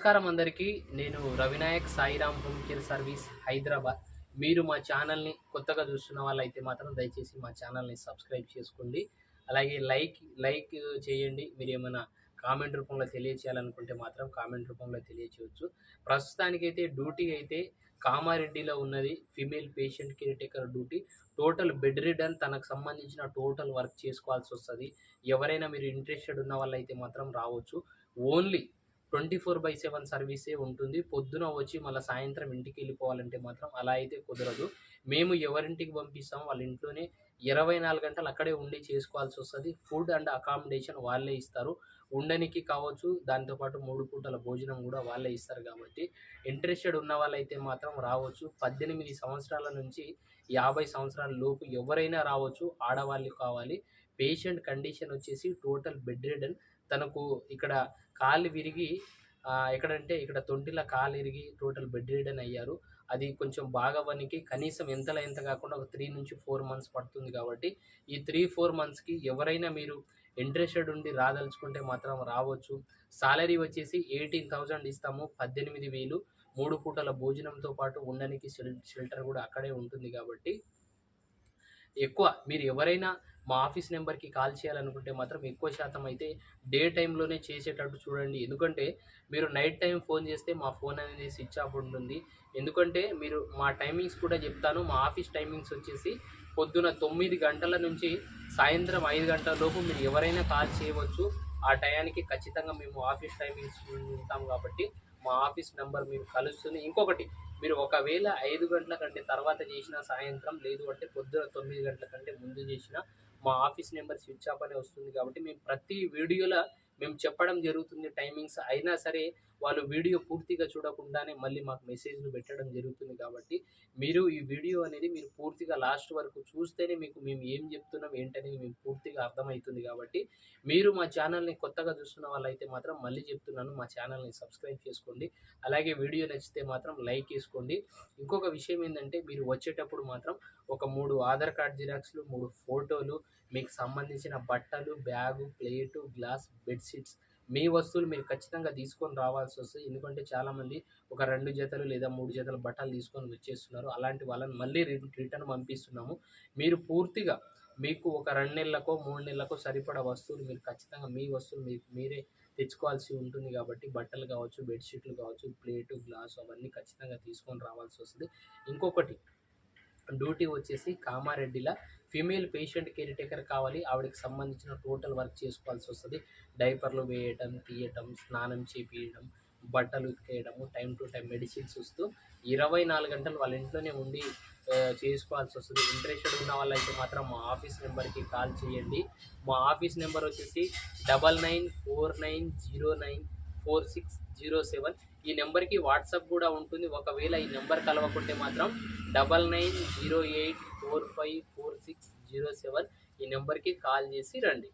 నమస్కారం అందరికీ. నేను Ravinayak Sairam home care service Hyderabad. మీరు మా ఛానల్ని కొత్తగా చూస్తున్న వాళ్ళైతే మాత్రం దయచేసి మా ఛానల్ని సబ్స్క్రైబ్ చేసుకోండి. అలాగే లైక్ లైక్ చేయండి. మీరు ఏమైనా కామెంట్ రూపంలో తెలియచేయాలనుకుంటే మాత్రం కామెంట్ రూపంలో తెలియచేయవచ్చు ప్రస్తుతానికైతే డ్యూటీ అయితే కామారెడ్డిలో ఉన్నది. Female patient caretaker duty. Total bedridden తనకు సంబంధించిన టోటల్ వర్క్ చేసుకోవాల్సి వస్తుంది. ఎవరైనా మీరు ఇంట్రెస్టెడ్ ఉన్న వాళ్ళైతే మాత్రం రావచ్చు. Only twenty four by seven సర్వీసే ఉంటుంది. పొద్దున వచ్చి మళ్ళీ సాయంత్రం ఇంటికి వెళ్ళిపోవాలంటే మాత్రం అలా అయితే కుదరదు. మేము ఎవరింటికి పంపిస్తాం వాళ్ళ ఇంట్లోనే ఇరవై నాలుగు గంటలు అక్కడే ఉండి చేసుకోవాల్సి వస్తుంది. ఫుడ్ అండ్ అకామిడేషన్ వాళ్ళే ఇస్తారు. ఉండనికి కావచ్చు దాంతోపాటు మూడు పూటల భోజనం కూడా వాళ్ళే ఇస్తారు కాబట్టి ఇంట్రెస్టెడ్ ఉన్న వాళ్ళైతే మాత్రం రావచ్చు. పద్దెనిమిది సంవత్సరాల నుంచి యాభై సంవత్సరాల లోపు ఎవరైనా రావచ్చు ఆడవాళ్ళు కావాలి. పేషెంట్ కండిషన్ వచ్చేసి టోటల్ బెడ్ రిడన్ తనకు ఇక్కడ కాళ్ళు విరిగి ఎక్కడంటే ఇక్కడ తొంటిలో కాలు ఇరిగి టోటల్ బెడ్ రిడన్ అయ్యారు. అది కొంచెం బాగా వనికి కనీసం ఎంతలో ఎంత కాకుండా ఒక త్రీ నుంచి ఫోర్ మంత్స్ పడుతుంది కాబట్టి ఈ త్రీ ఫోర్ మంత్స్కి ఎవరైనా మీరు ఇంట్రెస్టెడ్ ఉండి రాదలుచుకుంటే మాత్రం రావచ్చు. సాలరీ వచ్చేసి ఎయిటీన్ థౌజండ్ ఇస్తాము పద్దెనిమిది వేలు. మూడు పూటల భోజనంతో పాటు ఉండడానికి షెల్ షెల్టర్ కూడా అక్కడే ఉంటుంది కాబట్టి ఎక్కువ మీరు ఎవరైనా మా ఆఫీస్ నెంబర్కి కాల్ చేయాలనుకుంటే మాత్రం ఎక్కువ శాతం అయితే డే టైంలోనే చేసేటట్టు చూడండి. ఎందుకంటే మీరు నైట్ టైం ఫోన్ చేస్తే మా ఫోన్ అనేది స్విచ్ ఆఫ్ ఉంటుంది. ఎందుకంటే మీరు మా టైమింగ్స్ కూడా చెప్తాను. మా ఆఫీస్ టైమింగ్స్ వచ్చేసి పొద్దున తొమ్మిది గంటల నుంచి సాయంత్రం ఐదు గంటల లోపు మీరు ఎవరైనా కాల్ చేయవచ్చు. ఆ టయానికి ఖచ్చితంగా మేము ఆఫీస్ టైమింగ్స్ ఉంటాం కాబట్టి మా ఆఫీస్ నెంబర్ మీరు కలుస్తుంది ఇంకొకటి మీరు ఒకవేళ ఐదు గంటల కంటే తర్వాత చేసిన సాయంత్రం లేదు అంటే పొద్దున తొమ్మిది గంటల కంటే ముందు చేసిన మా ఆఫీస్ నెంబర్ స్విచ్ ఆఫ్ అనే వస్తుంది కాబట్టి మేము ప్రతి వీడియోలో మేము చెప్పడం జరుగుతుంది టైమింగ్స్. అయినా సరే వాళ్ళు వీడియో పూర్తిగా చూడకుండానే మళ్ళీ మాకు మెసేజ్లు పెట్టడం జరుగుతుంది కాబట్టి మీరు ఈ వీడియో అనేది మీరు పూర్తిగా లాస్ట్ వరకు చూస్తేనే మీకు మేము ఏం చెప్తున్నాం ఏంటనేది మీకు పూర్తిగా అర్థమవుతుంది కాబట్టి మీరు మా ఛానల్ని కొత్తగా చూస్తున్న వాళ్ళైతే మాత్రం మళ్ళీ చెప్తున్నాను మా ఛానల్ని సబ్స్క్రైబ్ చేసుకోండి. అలాగే వీడియో నచ్చితే మాత్రం లైక్ వేసుకోండి ఇంకొక విషయం ఏంటంటే మీరు వచ్చేటప్పుడు మాత్రం ఒక మూడు ఆధార్ కార్డ్ జిరాక్స్లు మూడు ఫోటోలు మీకు సంబంధించిన బట్టలు బ్యాగు ప్లేటు గ్లాస్ బెడ్షీట్స్ మీ వస్తువులు మీరు ఖచ్చితంగా తీసుకొని రావాల్సి వస్తుంది. ఎందుకంటే చాలామంది ఒక రెండు జతలు లేదా మూడు జతల బట్టలు తీసుకొని వచ్చేస్తున్నారు. అలాంటి వాళ్ళని మళ్ళీ రిటర్న్ పంపిస్తున్నాము. మీరు పూర్తిగా మీకు ఒక రెండు నెలలకో మూడు నెలలకో సరిపడా వస్తువులు మీరు ఖచ్చితంగా మీ వస్తువులు మీకు మీరే తెచ్చుకోవాల్సి ఉంటుంది కాబట్టి బట్టలు కావచ్చు బెడ్షీట్లు కావచ్చు ప్లేటు గ్లాసు అవన్నీ ఖచ్చితంగా తీసుకొని రావాల్సి వస్తుంది. ఇంకొకటి డ్యూటీ వచ్చేసి కామారెడ్డిలో. ఫీమేల్ పేషెంట్ కేర్ టేకర్ కావాలి. ఆవిడకి సంబంధించిన టోటల్ వర్క్ చేసుకోవాల్సి వస్తుంది. డైపర్లు వేయటం తీయటం స్నానం చేపియడం బట్టలు ఉతికేయడము టైం టు టైం మెడిసిన్స్ వస్తూ ఇరవై నాలుగు గంటలు వాళ్ళ ఇంట్లోనే ఉండి చేసుకోవాల్సి వస్తుంది. ఇంట్రెస్టెడ్ ఉన్న వాళ్ళైతే మాత్రం మా ఆఫీస్ నెంబర్కి కాల్ చేయండి. మా ఆఫీస్ నెంబర్ వచ్చేసి double nine four nine zero nine four six zero seven. ఈ నెంబర్కి వాట్సాప్ కూడా ఉంటుంది. ఒకవేళ ఈ నెంబర్ కలవకుంటే మాత్రం double nine zero eight four five four six zero seven ఈ నెంబర్కి కాల్ చేసి రండి.